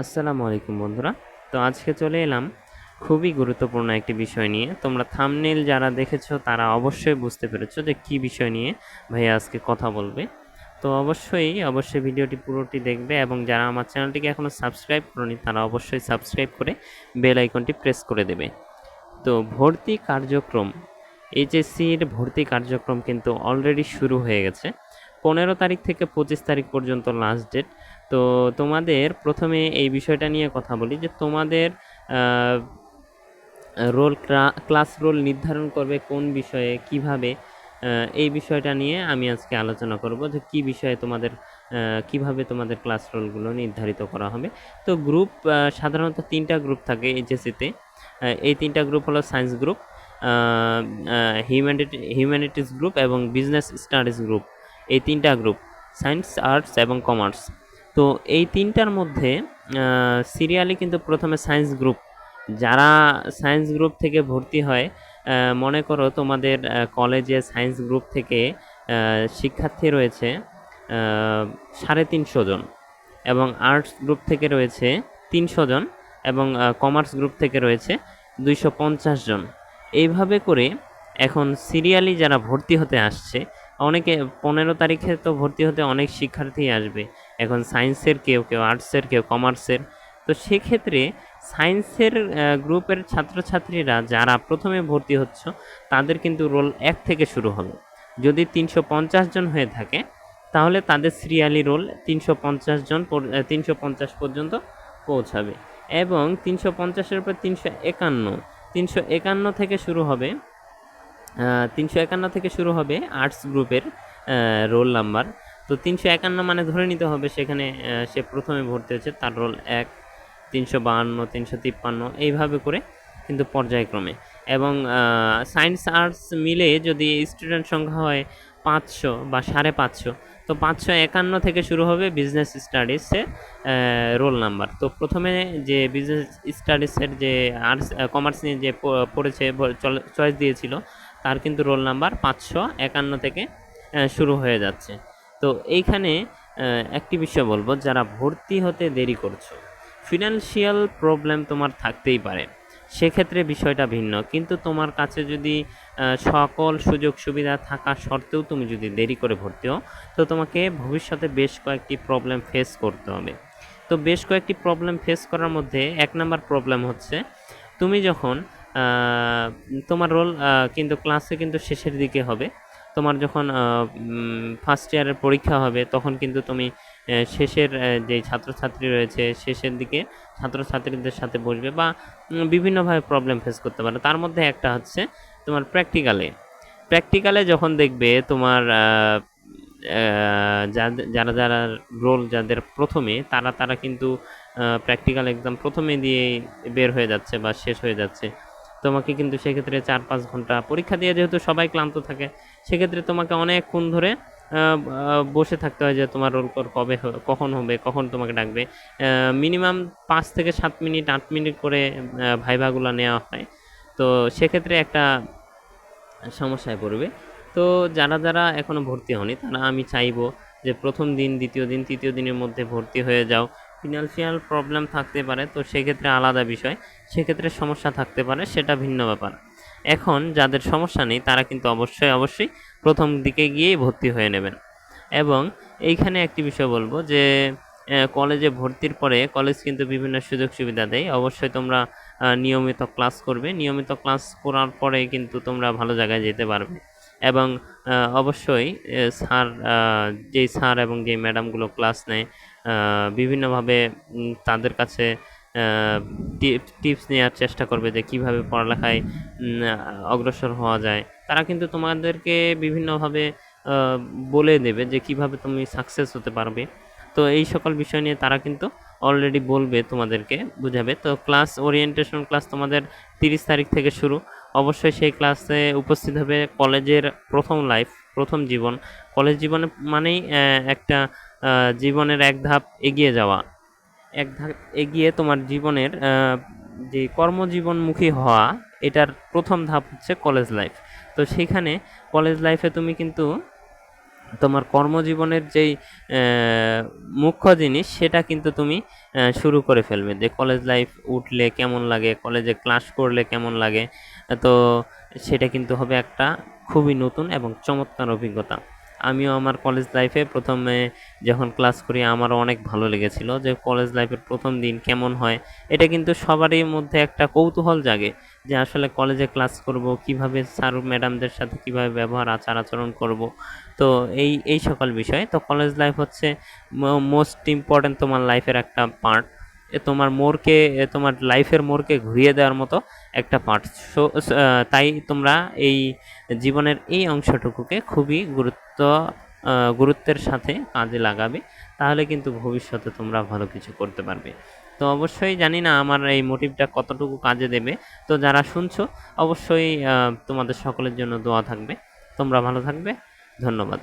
আসসালামু আলাইকুম বন্ধুরা। তো আজকে চলে এলাম খুবই গুরুত্বপূর্ণ একটি বিষয় নিয়ে। তোমরা থামনেল যারা দেখেছ, তারা অবশ্যই বুঝতে পেরেছ যে কী বিষয় নিয়ে ভাইয়া আজকে কথা বলবে। তো অবশ্যই অবশ্যই ভিডিওটি পুরোটি দেখবে এবং যারা আমার চ্যানেলটিকে এখনও সাবস্ক্রাইব করনি, তারা অবশ্যই সাবস্ক্রাইব করে বেল আইকনটি প্রেস করে দেবে। তো ভর্তি কার্যক্রম এইচএসসির ভর্তি কার্যক্রম কিন্তু অলরেডি শুরু হয়ে গেছে। পনেরো তারিখ থেকে পঁচিশ তারিখ পর্যন্ত লাস্ট ডেট তো তোমাদের প্রথমে এই বিষয়টা নিয়ে কথা বলি যে তোমাদের রোল ক্লাস রোল নির্ধারণ করবে কোন বিষয়ে, কীভাবে এই বিষয়টা নিয়ে আমি আজকে আলোচনা করব যে কি বিষয়ে তোমাদের কীভাবে তোমাদের ক্লাস রোলগুলো নির্ধারিত করা হবে। তো গ্রুপ সাধারণত তিনটা গ্রুপ থাকে এইচএসসিতে এই তিনটা গ্রুপ হলো science group humanity humanities group এবং বিজনেস স্টাডিজ গ্রুপ এই তিনটা গ্রুপ সায়েন্স আর্টস এবং কমার্স তো এই তিনটার মধ্যে সিরিয়ালি কিন্তু প্রথমে সায়েন্স গ্রুপ যারা সায়েন্স গ্রুপ থেকে ভর্তি হয় মনে করো তোমাদের কলেজে সায়েন্স গ্রুপ থেকে শিক্ষার্থী রয়েছে সাড়ে তিনশো জন এবং আর্টস গ্রুপ থেকে রয়েছে তিনশো জন এবং কমার্স গ্রুপ থেকে রয়েছে দুইশো পঞ্চাশ জন। এইভাবে করে এখন সিরিয়ালি যারা ভর্তি হতে আসছে, অনেকে পনেরো তারিখে তো ভর্তি হতে অনেক শিক্ষার্থী আসবে। এখন সায়েন্সের কেউ কেউ আর্টসের কেউ কমার্সের তো সেক্ষেত্রে সায়েন্সের গ্রুপের ছাত্রছাত্রীরা যারা প্রথমে ভর্তি হচ্ছ, তাদের কিন্তু রোল এক থেকে শুরু হবে। যদি তিনশো পঞ্চাশ জন হয়ে থাকে, তাহলে তাদের সিরিয়ালি রোল তিনশো পঞ্চাশ জন তিনশো পঞ্চাশ পর্যন্ত পৌঁছাবে। এবং তিনশো পঞ্চাশের উপর তিনশো একান্ন তিনশো একান্ন থেকে শুরু হবে তিনশো একান্ন থেকে শুরু হবে আর্টস গ্রুপের রোল নাম্বার তো তিনশো একান্ন মানে ধরে নিতে হবে সেখানে সে প্রথমে ভর্তি হয়েছে তার রোল এক, তিনশো বাহান্ন, তিনশো তিপ্পান্ন, এইভাবে করে কিন্তু পর্যায়ক্রমে। এবং সায়েন্স আর্টস মিলে যদি স্টুডেন্ট সংখ্যা হয় পাঁচশো বা সাড়ে পাঁচশো, তো পাঁচশো একান্ন থেকে শুরু হবে বিজনেস স্টাডিজে রোল নাম্বার তো প্রথমে যে বিজনেস স্টাডিজের যে আর্টস কমার্স নিয়ে যে পড়েছে চয়েস দিয়েছিল, তার কিন্তু রোল নাম্বার পাঁচশো একান্ন থেকে শুরু হয়ে যাচ্ছে। তো এইখানে একটি বিষয় বলব, যারা ভর্তি হতে দেরি করছ ফিনান্সিয়াল প্রবলেম তোমার থাকতেই পারে। সেক্ষেত্রে বিষয়টা ভিন্ন, কিন্তু তোমার কাছে যদি সকল সুযোগ সুবিধা থাকা সত্ত্বেও তুমি যদি দেরি করে ভর্তি হও, তো তোমাকে ভবিষ্যতে বেশ কয়েকটি প্রবলেম ফেস করতে হবে। তো বেশ কয়েকটি প্রবলেম ফেস করার মধ্যে এক নাম্বার প্রবলেম হচ্ছে, তুমি যখন তোমার রোল কিন্তু ক্লাসে কিন্তু শেষের দিকে হবে তোমার যখন ফার্স্ট ইয়ারের পরীক্ষা হবে, তখন কিন্তু তুমি শেষের যে ছাত্রছাত্রী রয়েছে, শেষের দিকে ছাত্রছাত্রীদের সাথে বসবে বা বিভিন্নভাবে প্রবলেম ফেস করতে পারে। তার মধ্যে একটা হচ্ছে তোমার প্র্যাকটিক্যালে প্র্যাকটিক্যালে যখন দেখবে তোমার যারা যারা রোল যাদের প্রথমে, তারা তারা কিন্তু প্র্যাকটিক্যাল এক্সাম প্রথমে দিয়ে বের হয়ে যাচ্ছে বা শেষ হয়ে যাচ্ছে। তোমাকে কিন্তু সেক্ষেত্রে চার পাঁচ ঘণ্টা পরীক্ষা দিয়ে যেহেতু সবাই ক্লান্ত থাকে, সেক্ষেত্রে তোমাকে অনেকক্ষণ ধরে বসে থাকতে হয় যে তোমার রোল কর কবে কখন হবে, কখন তোমাকে ডাকবে। মিনিমাম পাঁচ থেকে সাত মিনিট, আট মিনিট করে ভাইভাগুলো নেওয়া হয়। তো সেক্ষেত্রে একটা সমস্যায় পড়বে। তো যারা যারা এখনও ভর্তি হয়নি, তারা আমি চাইব যে প্রথম দিন, দ্বিতীয় দিন, তৃতীয় দিনের মধ্যে ভর্তি হয়ে যাও। ফিনান্সিয়াল প্রবলেম থাকতে পারে, তো সেক্ষেত্রে আলাদা বিষয়। সেক্ষেত্রে সমস্যা থাকতে পারে, সেটা ভিন্ন ব্যাপার। এখন যাদের সমস্যা নেই, তারা কিন্তু অবশ্যই অবশ্যই প্রথম দিকে গিয়েই ভর্তি হয়ে নেবেন। এবং এইখানে একটি বিষয় বলব যে কলেজে ভর্তির পরে কলেজ কিন্তু বিভিন্ন সুযোগ সুবিধা দেয়। অবশ্যই তোমরা নিয়মিত ক্লাস করবে। নিয়মিত ক্লাস করার পরে কিন্তু তোমরা ভালো জায়গায় যেতে পারবে। এবং অবশ্যই স্যার যেই স্যার এবং যেই ম্যাডামগুলো ক্লাস নেয় বিভিন্নভাবে তাদের কাছে টিপস নেওয়ার চেষ্টা করবে যে কীভাবে পড়ালেখায় অগ্রসর হওয়া যায়। তারা কিন্তু তোমাদেরকে বিভিন্নভাবে বলে দেবে যে কীভাবে তুমি সাকসেস হতে পারবে। তো এই সকল বিষয় নিয়ে তারা কিন্তু অলরেডি বলবে তোমাদেরকে, বুঝাবে। তো ক্লাস ওরিয়েন্টেশন ক্লাস তোমাদের তিরিশ তারিখ থেকে শুরু। অবশ্যই সেই ক্লাসে উপস্থিত হবে কলেজের প্রথম লাইফ প্রথম জীবন। কলেজ জীবন মানেই একটা জীবনের এক ধাপ এগিয়ে যাওয়া। এক ধাপ এগিয়ে তোমার জীবনের যে কর্মজীবনমুখী হওয়া, এটার প্রথম ধাপ হচ্ছে কলেজ লাইফ তো সেখানে কলেজ লাইফে তুমি কিন্তু তোমার কর্মজীবনের যেই মুখ্য জিনিস, সেটা কিন্তু তুমি শুরু করে ফেলবে। যে কলেজ লাইফ উঠলে কেমন লাগে কলেজে ক্লাস করলে কেমন লাগে, তো সেটা কিন্তু হবে একটা খুবই নতুন এবং চমৎকার অভিজ্ঞতা। আমিও আমার কলেজ লাইফে প্রথমে যখন ক্লাস করি, আমারও অনেক ভালো লেগেছিল যে কলেজ লাইফের প্রথম দিন কেমন হয়। এটা কিন্তু সবারই মধ্যে একটা কৌতূহল জাগে যে আসলে কলেজে ক্লাস করব, কীভাবে স্যার ম্যাডামদের সাথে কীভাবে ব্যবহার, আচার আচরণ করব। তো এই এই সকল বিষয়। তো কলেজ লাইফ হচ্ছে মোস্ট ইম্পর্ট্যান্ট তোমার লাইফের একটা পার্ট তোমার মোড়কে এ তোমার লাইফের মোড়কে ঘুরিয়ে দেওয়ার মতো একটা পার্ট সো তাই তোমরা এই জীবনের এই অংশটুকুকে খুবই গুরুত্ব গুরুত্বের সাথে কাজে লাগাবে, তাহলে কিন্তু ভবিষ্যতে তোমরা ভালো কিছু করতে পারবে। তো অবশ্যই জানি না আমার এই মোটিভটা কতটুকু কাজে দেবে। তো যারা শুনছো, অবশ্যই তোমাদের সকলের জন্য দোয়া থাকবে। তোমরা ভালো থাকবে। ধন্যবাদ।